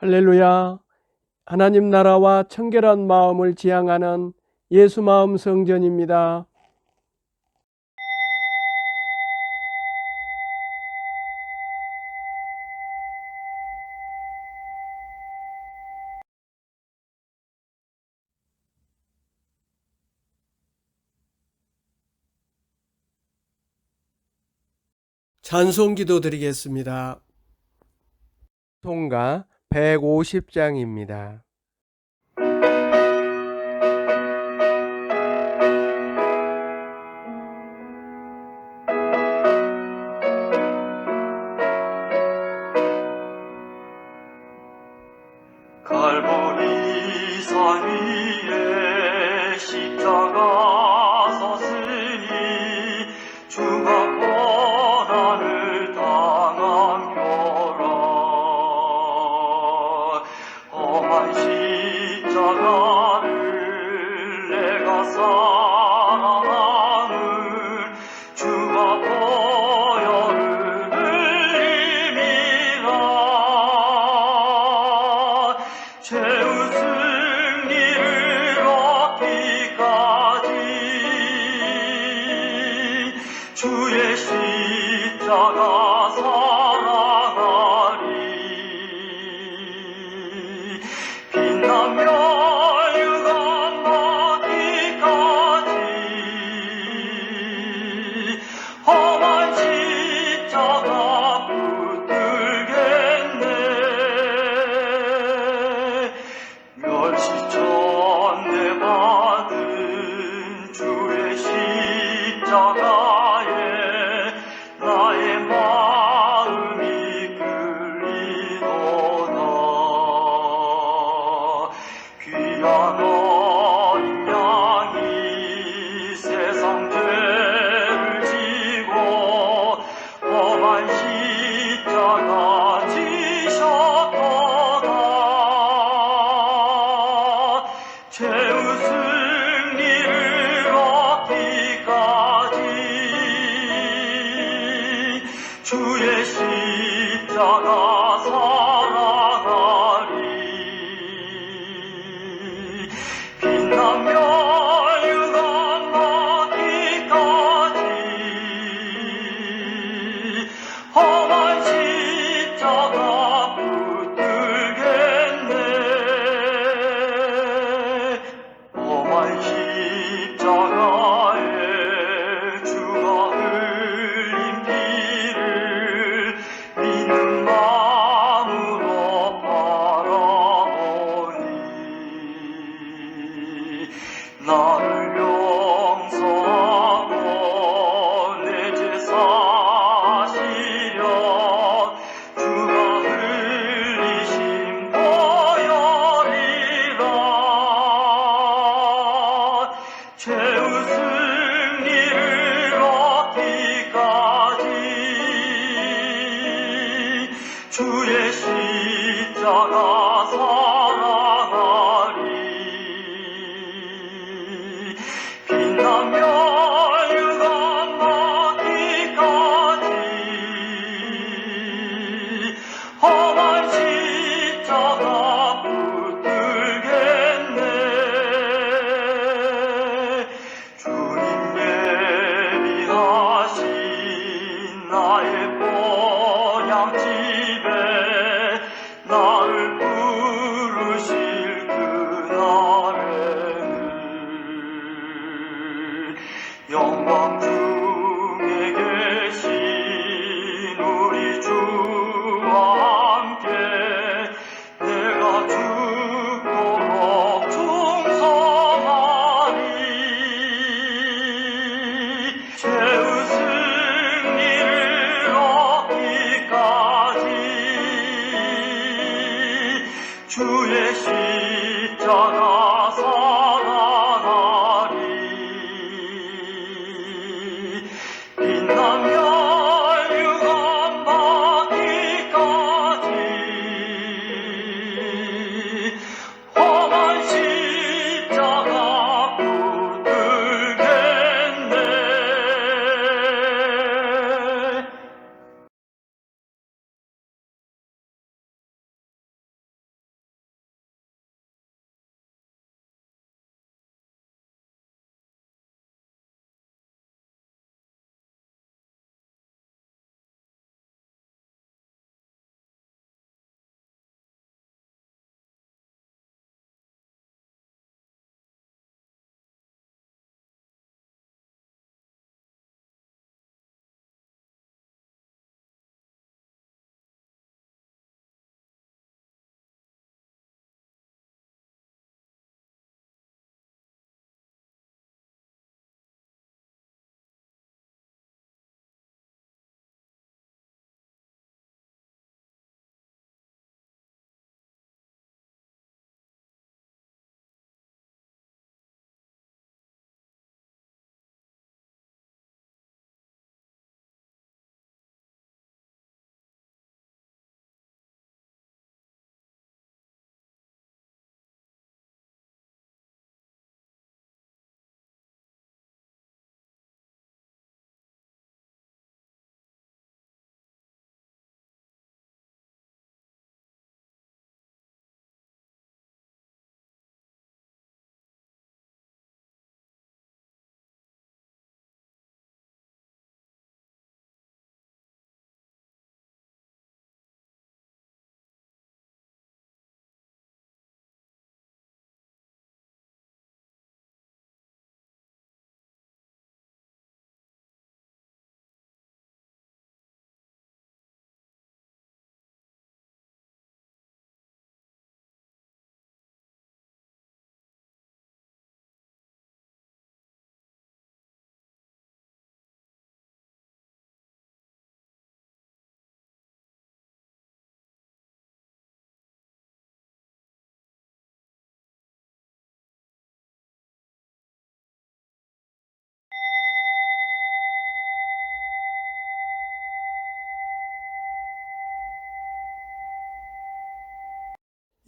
할렐루야. 하나님 나라와 청결한 마음을 지향하는 예수 마음 성전입니다. 찬송기도 드리겠습니다. 통과 150장입니다. 갈보리 산 위에 십자가 주의 십자가 사 拥抱。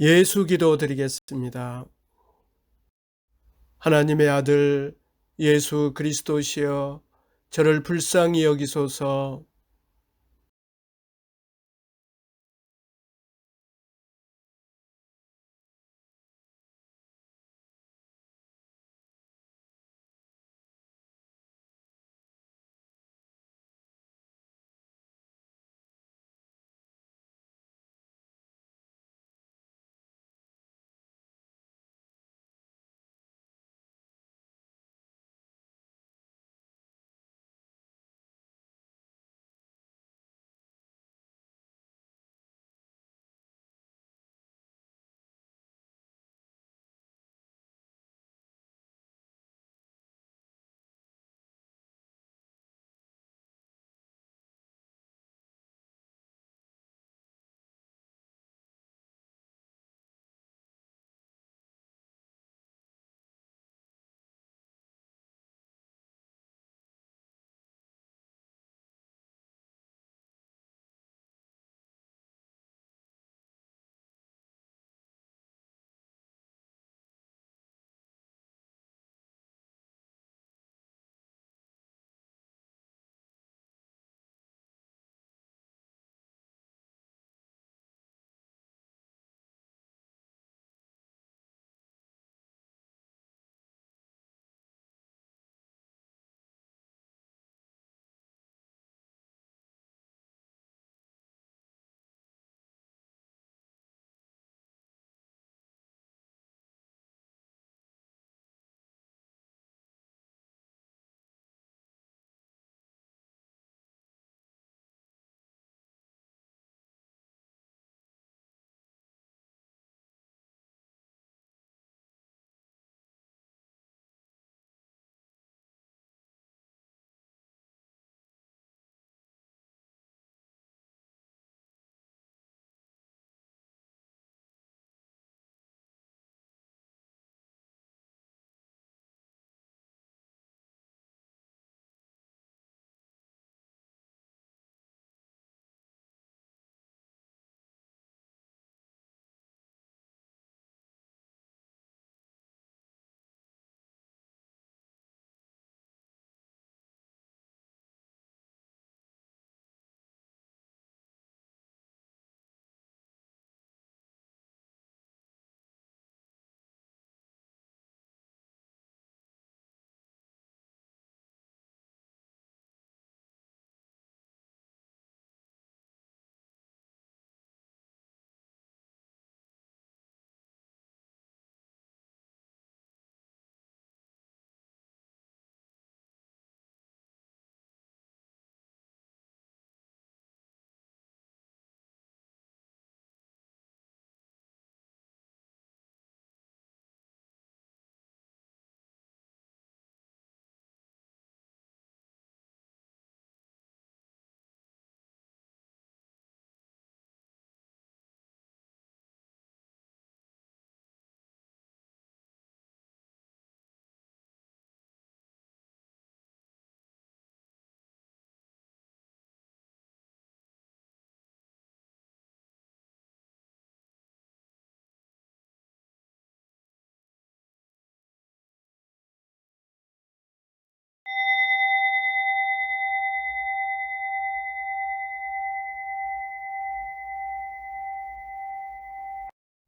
예수 기도 드리겠습니다. 하나님의 아들 예수 그리스도시여 저를 불쌍히 여기소서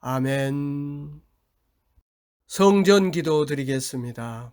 아멘. 성전 기도 드리겠습니다.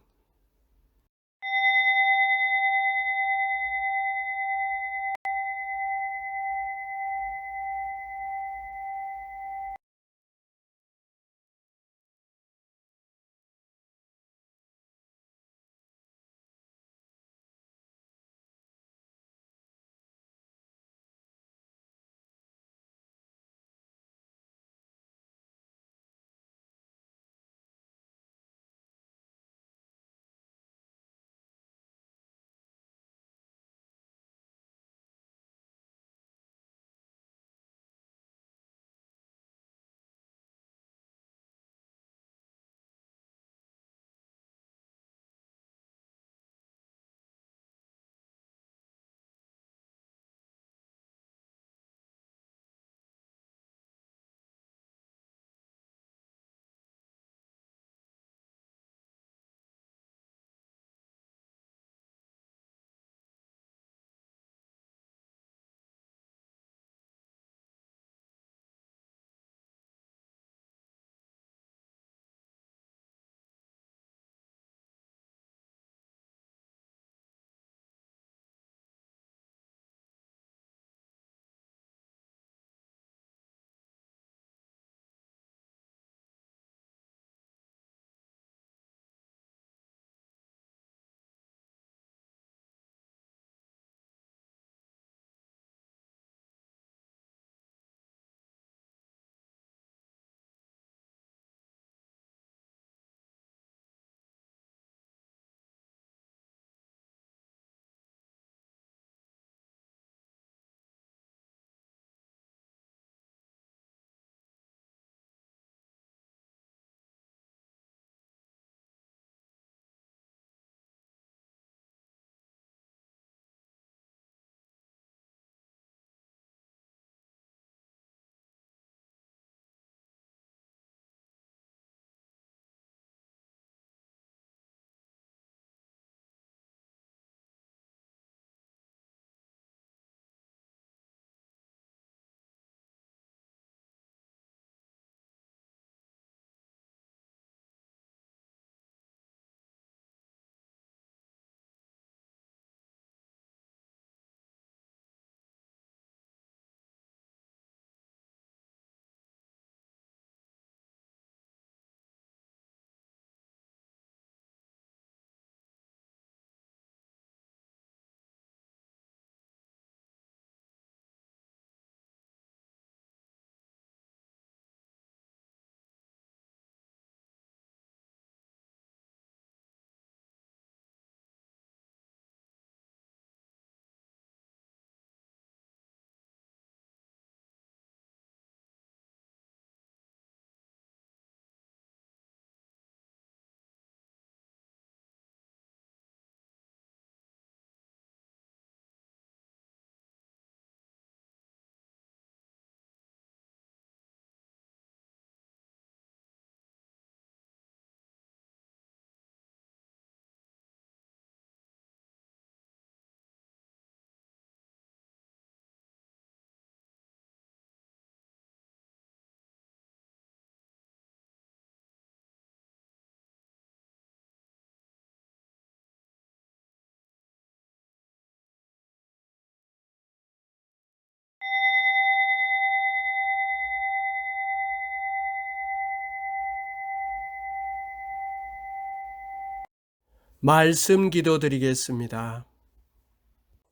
말씀 기도 드리겠습니다.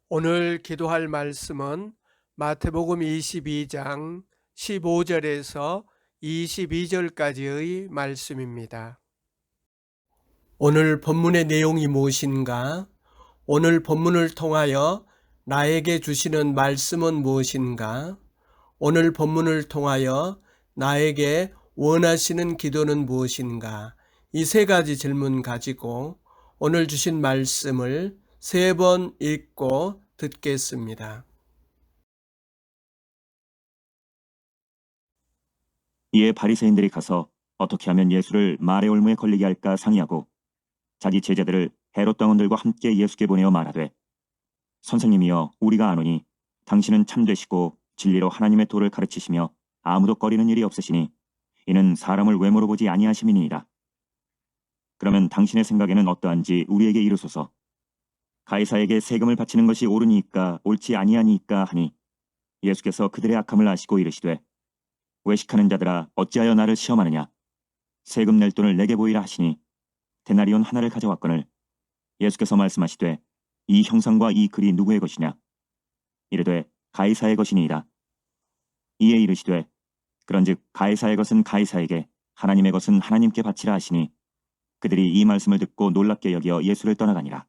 오늘 기도할 말씀은 마태복음 22장 15절에서 22절까지의 말씀입니다. 오늘 본문의 내용이 무엇인가? 오늘 본문을 통하여 나에게 주시는 말씀은 무엇인가? 오늘 본문을 통하여 나에게 원하시는 기도는 무엇인가? 이 세 가지 질문 가지고 오늘 주신 말씀을 세 번 읽고 듣겠습니다. 이에 바리새인들이 가서 어떻게 하면 예수를 말의 올무에 걸리게 할까 상의하고 자기 제자들을 헤롯 당원들과 함께 예수께 보내어 말하되 선생님이여 우리가 아노니 당신은 참되시고 진리로 하나님의 도를 가르치시며 아무도 꺼리는 일이 없으시니 이는 사람을 외모로 보지 아니하심이니이다. 그러면 당신의 생각에는 어떠한지 우리에게 이르소서. 가이사에게 세금을 바치는 것이 옳으니까 옳지 아니하니까 하니 예수께서 그들의 악함을 아시고 이르시되 외식하는 자들아 어찌하여 나를 시험하느냐? 세금 낼 돈을 내게 보이라 하시니 데나리온 하나를 가져왔거늘 예수께서 말씀하시되 이 형상과 이 글이 누구의 것이냐? 이르되 가이사의 것이니이다. 이에 이르시되 그런즉 가이사의 것은 가이사에게 하나님의 것은 하나님께 바치라 하시니 그들이 이 말씀을 듣고 놀랍게 여겨 예수를 떠나가니라.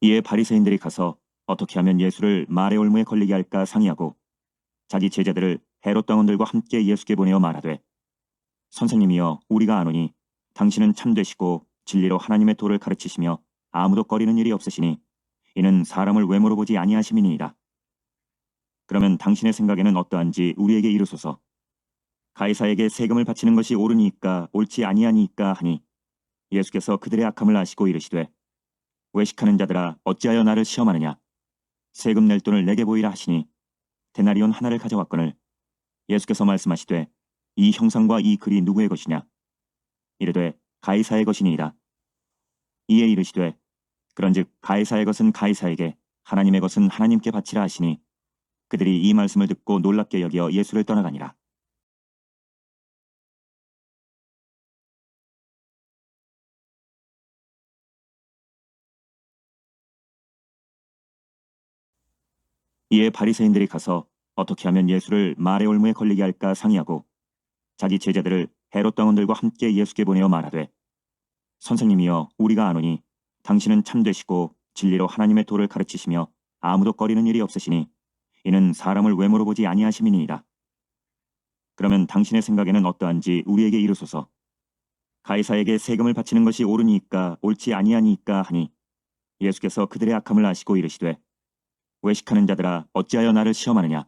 이에 바리새인들이 가서 어떻게 하면 예수를 말의 올무에 걸리게 할까 상의하고 자기 제자들을 헤롯 당원들과 함께 예수께 보내어 말하되 선생님이여 우리가 아노니 당신은 참되시고 진리로 하나님의 도를 가르치시며 아무도 꺼리는 일이 없으시니 이는 사람을 외모로 보지 아니하심이니이다. 그러면 당신의 생각에는 어떠한지 우리에게 이르소서. 가이사에게 세금을 바치는 것이 옳으니까 옳지 아니하니까 하니 예수께서 그들의 악함을 아시고 이르시되 외식하는 자들아 어찌하여 나를 시험하느냐 세금 낼 돈을 내게 보이라 하시니 데나리온 하나를 가져왔거늘 예수께서 말씀하시되 이 형상과 이 글이 누구의 것이냐 이르되 가이사의 것이니이다 이에 이르시되 그런즉 가이사의 것은 가이사에게 하나님의 것은 하나님께 바치라 하시니 그들이 이 말씀을 듣고 놀랍게 여겨 예수를 떠나가니라. 이에 바리새인들이 가서 어떻게 하면 예수를 말의 올무에 걸리게 할까 상의하고 자기 제자들을 헤롯 당원들과 함께 예수께 보내어 말하되 선생님이여 우리가 아노니 당신은 참되시고 진리로 하나님의 도를 가르치시며 아무도 꺼리는 일이 없으시니 이는 사람을 외모로 보지 아니하심이니이다. 그러면 당신의 생각에는 어떠한지 우리에게 이르소서. 가이사에게 세금을 바치는 것이 옳으니까 옳지 아니하니까 하니 예수께서 그들의 악함을 아시고 이르시되 외식하는 자들아 어찌하여 나를 시험하느냐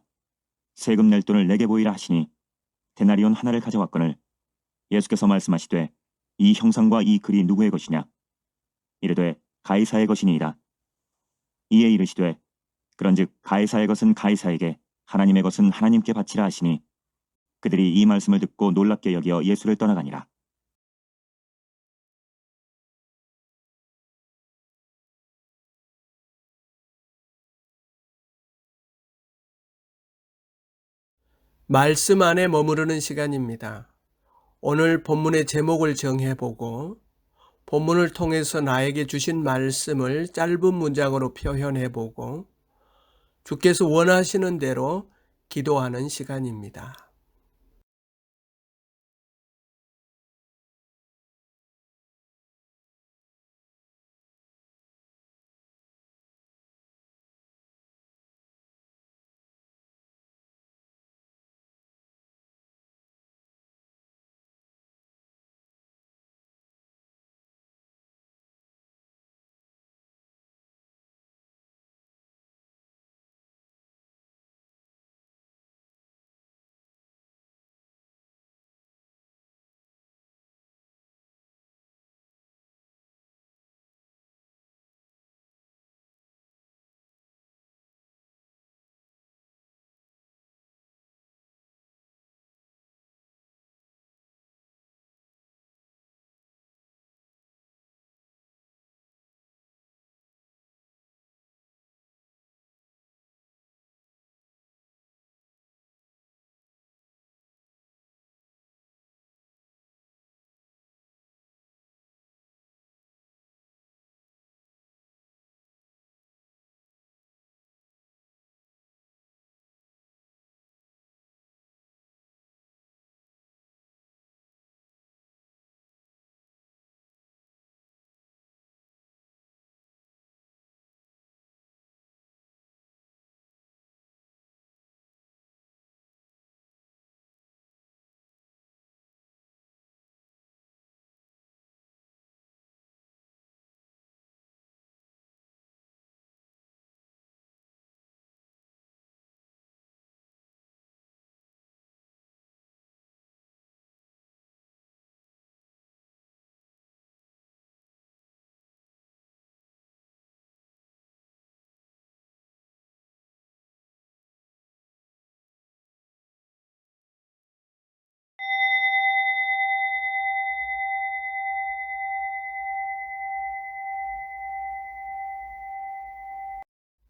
세금 낼 돈을 내게 보이라 하시니 데나리온 하나를 가져왔거늘 예수께서 말씀하시되 이 형상과 이 글이 누구의 것이냐 이르되 가이사의 것이니이다 이에 이르시되 그런즉 가이사의 것은 가이사에게 하나님의 것은 하나님께 바치라 하시니 그들이 이 말씀을 듣고 놀랍게 여겨 예수를 떠나가니라 말씀 안에 머무르는 시간입니다. 오늘 본문의 제목을 정해보고 본문을 통해서 나에게 주신 말씀을 짧은 문장으로 표현해 보고 주께서 원하시는 대로 기도하는 시간입니다.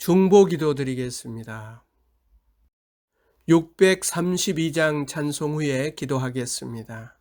중보 기도 드리겠습니다. 632장 찬송 후에 기도하겠습니다.